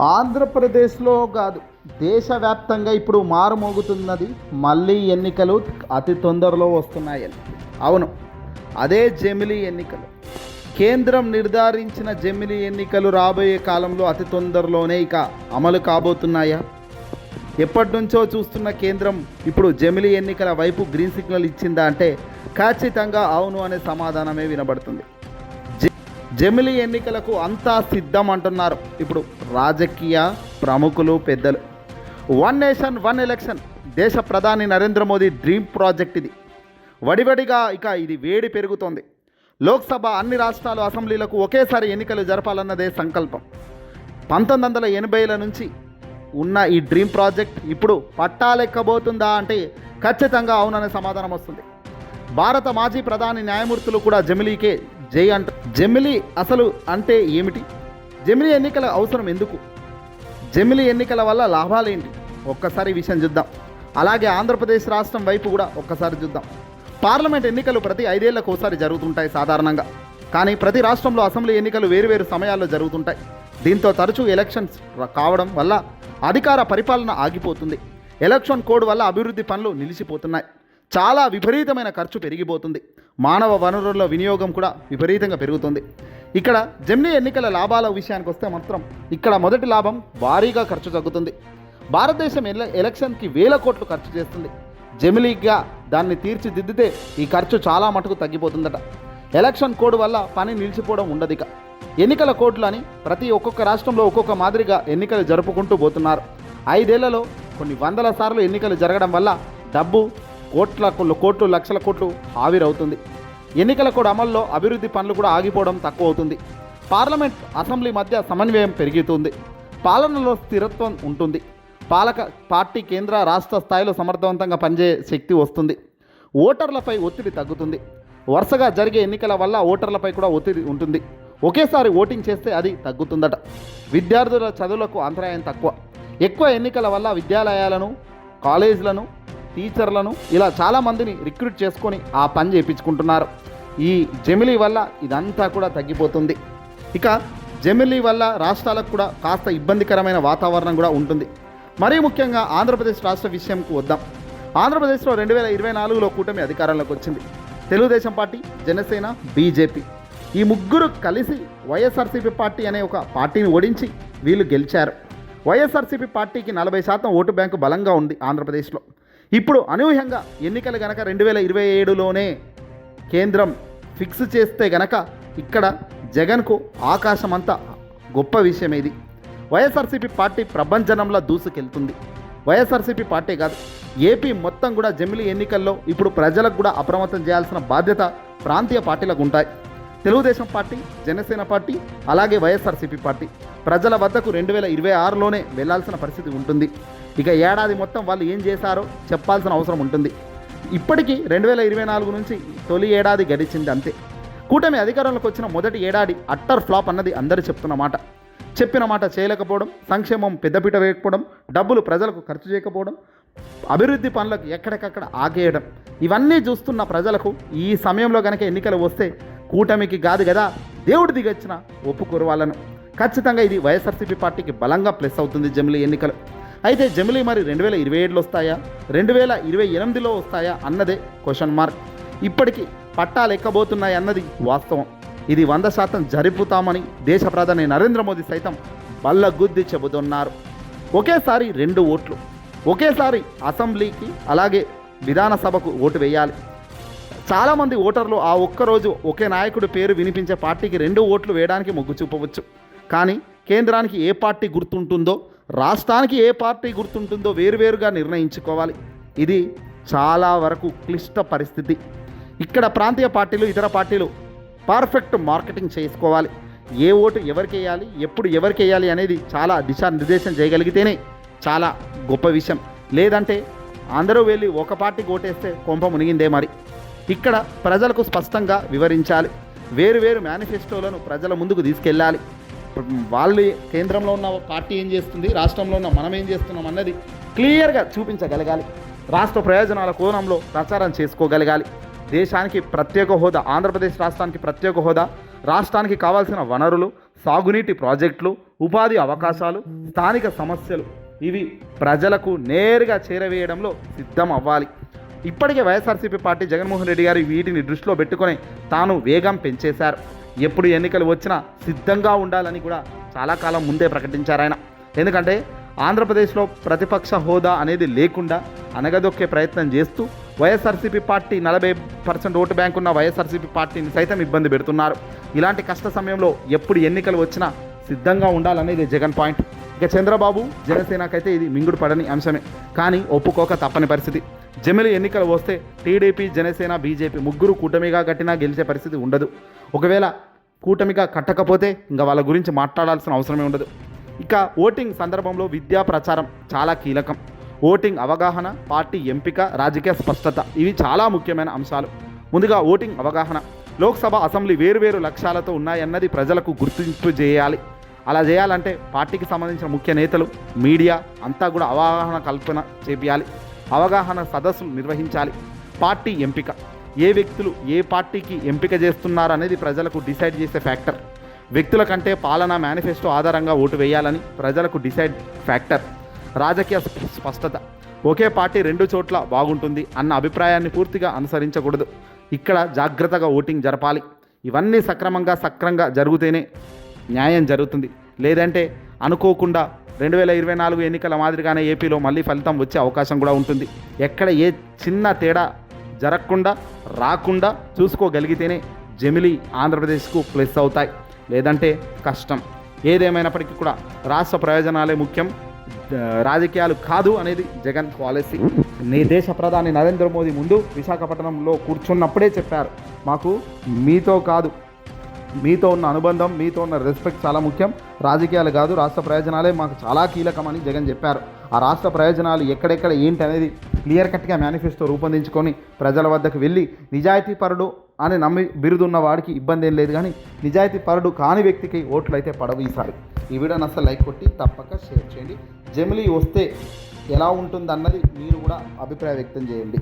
ఆంధ్రప్రదేశ్లో కాదు దేశవ్యాప్తంగా ఇప్పుడు మారుమోగుతున్నది మళ్ళీ ఎన్నికలు అతి తొందరలో వస్తున్నాయని అవును అదే జమిలీ ఎన్నికలు. కేంద్రం నిర్ధారించిన జమిలీ ఎన్నికలు రాబోయే కాలంలో అతి తొందరలోనే ఇక అమలు కాబోతున్నాయా? ఎప్పటి నుంచో చూస్తున్న కేంద్రం ఇప్పుడు జమిలీ ఎన్నికల వైపు గ్రీన్ సిగ్నల్ ఇచ్చిందా అంటే ఖచ్చితంగా అవును అనే సమాధానమే వినబడుతుంది. జె- జమిలీ ఎన్నికలకు అంతా సిద్ధం అంటున్నారు ఇప్పుడు. రాజకీయ ప్రముఖులు పెద్దలు. One nation one election. దేశ ప్రధాని నరేంద్ర మోదీ డ్రీమ్ ప్రాజెక్ట్ ఇది. వడివడిగా ఇక ఇది వేడి పెరుగుతోంది. లోక్సభ అన్ని రాష్ట్రాలు అసెంబ్లీలకు ఒకేసారి ఎన్నికలు జరపాలన్నదే సంకల్పం. పంతొమ్మిది వందల ఎనభైల నుంచి ఉన్న ఈ డ్రీమ్ ప్రాజెక్ట్ ఇప్పుడు పట్టాలెక్కబోతుందా అంటే ఖచ్చితంగా అవుననే సమాధానం వస్తుంది. భారత మాజీ ప్రధాని న్యాయమూర్తులు కూడా జమిలీకే జై అంట జమిలీ అసలు అంటే ఏమిటి? జమిలీ ఎన్నికల అవసరం ఎందుకు? జమిలీ ఎన్నికల వల్ల లాభాలేంటి? ఒక్కసారి విషయం చూద్దాం. అలాగే ఆంధ్రప్రదేశ్ రాష్ట్రం వైపు కూడా ఒక్కసారి చూద్దాం. పార్లమెంట్ ఎన్నికలు ప్రతి ఐదేళ్ళకు ఒకసారి జరుగుతుంటాయి సాధారణంగా. కానీ ప్రతి రాష్ట్రంలో అసెంబ్లీ ఎన్నికలు వేరువేరు సమయాల్లో జరుగుతుంటాయి. దీంతో తరచూ ఎలక్షన్స్ కావడం వల్ల అధికార పరిపాలన ఆగిపోతుంది. ఎలక్షన్ కోడ్ వల్ల అభివృద్ధి పనులు నిలిచిపోతున్నాయి. చాలా విపరీతమైన ఖర్చు పెరిగిపోతుంది. మానవ వనరుల వినియోగం కూడా విపరీతంగా పెరుగుతుంది. ఇక్కడ జమ్నీ ఎన్నికల లాభాల విషయానికి వస్తే మాత్రం ఇక్కడ మొదటి లాభం భారీగా ఖర్చు తగ్గుతుంది. భారతదేశం ఎల- ఎలక్షన్కి వేల కోట్లు ఖర్చు చేస్తుంది. జమిలీగా దాన్ని తీర్చిదిద్దితే ఈ ఖర్చు చాలా మటుకు తగ్గిపోతుందట. ఎలక్షన్ కోడ్ వల్ల పని నిలిచిపోవడం ఉండదిక. ఎన్నికల కోడ్లు అని ప్రతి ఒక్కొక్క రాష్ట్రంలో ఒక్కొక్క మాదిరిగా ఎన్నికలు జరుపుకుంటూ పోతున్నారు. ఐదేళ్ళలో కొన్ని వందల సార్లు ఎన్నికలు జరగడం వల్ల డబ్బు కోట్ల కోట్లు లక్షల కోట్లు ఆవిరవుతుంది ఎన్నికల కూడా అమల్లో అభివృద్ధి పనులు కూడా ఆగిపోవడం తక్కువ అవుతుంది పార్లమెంట్ అసెంబ్లీ మధ్య సమన్వయం పెరుగుతుంది. పాలనలో స్థిరత్వం ఉంటుంది. పాలక పార్టీ కేంద్ర రాష్ట్ర స్థాయిలో సమర్థవంతంగా పనిచేసే శక్తి వస్తుంది. ఓటర్లపై ఒత్తిడి తగ్గుతుంది. వరుసగా జరిగే ఎన్నికల వల్ల ఓటర్లపై కూడా ఒత్తిడి ఉంటుంది. ఒకేసారి ఓటింగ్ చేస్తే అది తగ్గుతుందట. విద్యార్థుల చదువులకు అంతరాయం తక్కువ. ఎక్కువ ఎన్నికల వల్ల విద్యాలయాలను కాలేజీలను టీచర్లను ఇలా చాలామందిని రిక్రూట్ చేసుకొని ఆ పని చేయించుకుంటున్నారు. ఈ జమిలీ వల్ల ఇదంతా కూడా తగ్గిపోతుంది. ఇక జమిలీ వల్ల రాష్ట్రాలకు కూడా కాస్త ఇబ్బందికరమైన వాతావరణం కూడా ఉంటుంది. మరీ ముఖ్యంగా ఆంధ్రప్రదేశ్ రాష్ట్ర విషయంకు వద్దాం. ఆంధ్రప్రదేశ్లో రెండు వేల ఇరవై నాలుగులో కూటమి అధికారంలోకి వచ్చింది. Telugu Desam party Janasena BJP. ఈ ముగ్గురు కలిసి వైఎస్ఆర్సీపీ పార్టీ అనే ఒక పార్టీని ఓడించి వీళ్ళు గెలిచారు. వైఎస్ఆర్సీపీ పార్టీకి నలభై శాతం ఓటు బ్యాంకు బలంగా ఉంది ఆంధ్రప్రదేశ్లో. ఇప్పుడు అనూహ్యంగా ఎన్నికలు గనక రెండు వేల ఇరవై ఏడులోనే కేంద్రం ఫిక్స్ చేస్తే గనక ఇక్కడ జగన్కు ఆకాశం గొప్ప విషయం ఇది వైఎస్ఆర్సీపీ పార్టీ ప్రపంచనంలో దూసుకెళ్తుంది. వైఎస్ఆర్సీపీ పార్టీ కాదు ఏపీ మొత్తం కూడా జమిలి ఎన్నికల్లో ఇప్పుడు ప్రజలకు కూడా అప్రమత్తం చేయాల్సిన బాధ్యత ప్రాంతీయ పార్టీలకు ఉంటాయి. తెలుగుదేశం పార్టీ జనసేన పార్టీ అలాగే వైఎస్ఆర్సీపీ పార్టీ ప్రజల వద్దకు రెండు వేల ఇరవై ఆరులోనే వెళ్ళాల్సిన పరిస్థితి ఉంటుంది. ఇక ఏడాది మొత్తం వాళ్ళు ఏం చేశారో చెప్పాల్సిన అవసరం ఉంటుంది. ఇప్పటికీ రెండు వేల ఇరవై నాలుగు నుంచి తొలి ఏడాది గడిచింది అంతే. కూటమి అధికారంలోకి వచ్చిన మొదటి ఏడాది అట్టర్ ఫ్లాప్ అన్నది అందరూ చెప్తున్న మాట. చెప్పిన మాట చేయలేకపోవడం సంక్షేమం పెద్దపీట వేయకపోవడం డబ్బులు ప్రజలకు ఖర్చు చేయకపోవడం అభివృద్ధి పనులకు ఎక్కడికక్కడ ఆగేయడం. ఇవన్నీ చూస్తున్న ప్రజలకు ఈ సమయంలో కనుక ఎన్నికలు వస్తే కూటమికి కాదు కదా దేవుడు దిగొచ్చిన ఒప్పుకోరు వాళ్ళను. ఖచ్చితంగా ఇది వైఎస్ఆర్సీపీ పార్టీకి బలంగా ప్లస్ అవుతుంది జమిలీ ఎన్నికలు. అయితే జమిలీ మరి రెండు వేల ఇరవై ఏడులో వస్తాయా? రెండు వేల ఇరవై ఎనిమిదిలో వస్తాయా అన్నదే క్వశ్చన్ మార్క్ ఇప్పటికీ పట్టాలు ఎక్కబోతున్నాయి అన్నది వాస్తవం. ఇది వంద శాతం జరుపుతామని దేశ ప్రధాని నరేంద్ర మోదీ సైతం బల్లగుద్ది చెబుతున్నారు. ఒకేసారి రెండు ఓట్లు. ఒకేసారి అసెంబ్లీకి అలాగే విధానసభకు ఓటు వేయాలి. చాలామంది ఓటర్లు ఆ ఒక్కరోజు ఒకే నాయకుడి పేరు వినిపించే పార్టీకి రెండు ఓట్లు వేయడానికి మొగ్గు చూపవచ్చు. కానీ కేంద్రానికి ఏ పార్టీ గుర్తుంటుందో రాష్ట్రానికి ఏ పార్టీ గుర్తుంటుందో వేరువేరుగా నిర్ణయించుకోవాలి. ఇది చాలా వరకు క్లిష్ట పరిస్థితి. ఇక్కడ ప్రాంతీయ పార్టీలు ఇతర పార్టీలు పర్ఫెక్ట్ మార్కెటింగ్ చేసుకోవాలి. ఏ ఓటు ఎవరికి వేయాలి ఎప్పుడు ఎవరికి వేయాలి అనేది చాలా దిశానిర్దేశం చేయగలిగితేనే చాలా గొప్ప విషయం. లేదంటే అందరూ వెళ్ళి ఒక పార్టీకి ఓటేస్తే కొంప మునిగిందే మరి. ఇక్కడ ప్రజలకు స్పష్టంగా వివరించాలి. వేరు వేరు మేనిఫెస్టోలను ప్రజల ముందుకు తీసుకెళ్ళాలి. వాళ్ళు కేంద్రంలో ఉన్న పార్టీ ఏం చేస్తుంది? రాష్ట్రంలో ఉన్న మనం ఏం చేస్తున్నాం అన్నది క్లియర్గా చూపించగలగాలి. రాష్ట్ర ప్రయోజనాల కోణంలో ప్రచారం చేసుకోగలగాలి. దేశానికి ప్రత్యేక హోదా ఆంధ్రప్రదేశ్ రాష్ట్రానికి ప్రత్యేక హోదా రాష్ట్రానికి కావాల్సిన వనరులు సాగునీటి ప్రాజెక్టులు ఉపాధి అవకాశాలు స్థానిక సమస్యలు ఇవి ప్రజలకు నేరుగా చేరవేయడంలో సిద్ధం అవ్వాలి. ఇప్పటికే వైఎస్ఆర్సీపీ పార్టీ జగన్మోహన్ రెడ్డి గారు వీటిని దృష్టిలో పెట్టుకొని తాను వేగం పెంచేశారు. ఎప్పుడు ఎన్నికలు వచ్చినా సిద్ధంగా ఉండాలని కూడా చాలా కాలం ముందే ప్రకటించారు ఆయన. ఎందుకంటే ఆంధ్రప్రదేశ్లో ప్రతిపక్ష హోదా అనేది లేకుండా అనగదొక్కే ప్రయత్నం చేస్తూ వైఎస్ఆర్సీపీ పార్టీ నలభై పర్సెంట్ ఓటు బ్యాంక్ ఉన్న వైఎస్ఆర్సీపీ పార్టీని సైతం ఇబ్బంది పెడుతున్నారు. ఇలాంటి కష్ట సమయంలో ఎప్పుడు ఎన్నికలు వచ్చినా సిద్ధంగా ఉండాలనేది జగన్ పాయింట్. ఇక చంద్రబాబు జనసేనకైతే ఇది మింగుడు పడని అంశమే. కానీ ఒప్పుకోక తప్పని పరిస్థితి. జమిలి ఎన్నికలు వస్తే టీడీపీ జనసేన బీజేపీ ముగ్గురు కూటమిగా కట్టినా గెలిచే పరిస్థితి ఉండదు. ఒకవేళ కూటమిగా కట్టకపోతే ఇంకా వాళ్ళ గురించి మాట్లాడాల్సిన అవసరమే ఉండదు. ఇక ఓటింగ్ సందర్భంలో విద్యా ప్రచారం చాలా కీలకం. ఓటింగ్ అవగాహన పార్టీ ఎంపిక రాజకీయ స్పష్టత ఇవి చాలా ముఖ్యమైన అంశాలు. ముందుగా ఓటింగ్ అవగాహన. లోక్సభ అసెంబ్లీ వేరువేరు లక్ష్యాలతో ఉన్నాయన్నది ప్రజలకు గుర్తింపు చేయాలి. అలా చేయాలంటే పార్టీకి సంబంధించిన ముఖ్య నేతలు మీడియా అంతా కూడా అవగాహన కల్పన చేపియాలి. అవగాహన సదస్సులు నిర్వహించాలి. పార్టీ ఎంపిక. ఏ వ్యక్తులు ఏ పార్టీకి ఎంపిక చేస్తున్నారు అనేది ప్రజలకు డిసైడ్ చేసే ఫ్యాక్టర్. వ్యక్తుల కంటే పాలన మేనిఫెస్టో ఆధారంగా ఓటు వేయాలని ప్రజలకు డిసైడ్ ఫ్యాక్టర్. రాజకీయ స్పష్టత. ఒకే పార్టీ రెండు చోట్ల బాగుంటుంది అన్న అభిప్రాయాన్ని పూర్తిగా అనుసరించకూడదు. ఇక్కడ జాగ్రత్తగా ఓటింగ్ జరపాలి. ఇవన్నీ సక్రమంగా సక్రంగా జరిగితేనే న్యాయం జరుగుతుంది. లేదంటే అనుకోకుండా రెండు వేల ఇరవై నాలుగు ఎన్నికల మాదిరిగానే ఏపీలో మళ్ళీ ఫలితం వచ్చే అవకాశం కూడా ఉంటుంది. ఎక్కడ ఏ చిన్న తేడా జరగకుండా రాకుండా చూసుకోగలిగితేనే జమిలి ఆంధ్రప్రదేశ్కు ప్లస్ అవుతాయి. లేదంటే కష్టం. ఏదేమైనప్పటికీ కూడా రాష్ట్ర ప్రయోజనాలే ముఖ్యం. రాజకీయాలు కాదు అనేది జగన్ పాలసీ. నీ దేశ ప్రధాని నరేంద్ర మోదీ ముందు విశాఖపట్నంలో కూర్చున్నప్పుడే చెప్పారు. మాకు మీతో కాదు. మీతో ఉన్న అనుబంధం మీతో ఉన్న రెస్పెక్ట్ చాలా ముఖ్యం. రాజకీయాలు కాదు రాష్ట్ర ప్రయోజనాలే మాకు చాలా కీలకమని జగన్ చెప్పారు. ఆ రాష్ట్ర ప్రయోజనాలు ఎక్కడెక్కడ ఏంటి అనేది క్లియర్ కట్గా మేనిఫెస్టో రూపొందించుకొని ప్రజల వద్దకు వెళ్ళి నిజాయితీ పరుడు అని నమ్మి బిరుదున్న వాడికి ఇబ్బంది ఏం లేదు కానీ నిజాయితీ పరుడు కాని వ్యక్తికి ఓట్లు అయితే పడవు ఈసారి. ఈ వీడియోని అసలు లైక్ కొట్టి తప్పక షేర్ చేయండి. జమిలీ వస్తే ఎలా ఉంటుందన్నది మీరు కూడా అభిప్రాయం వ్యక్తం చేయండి.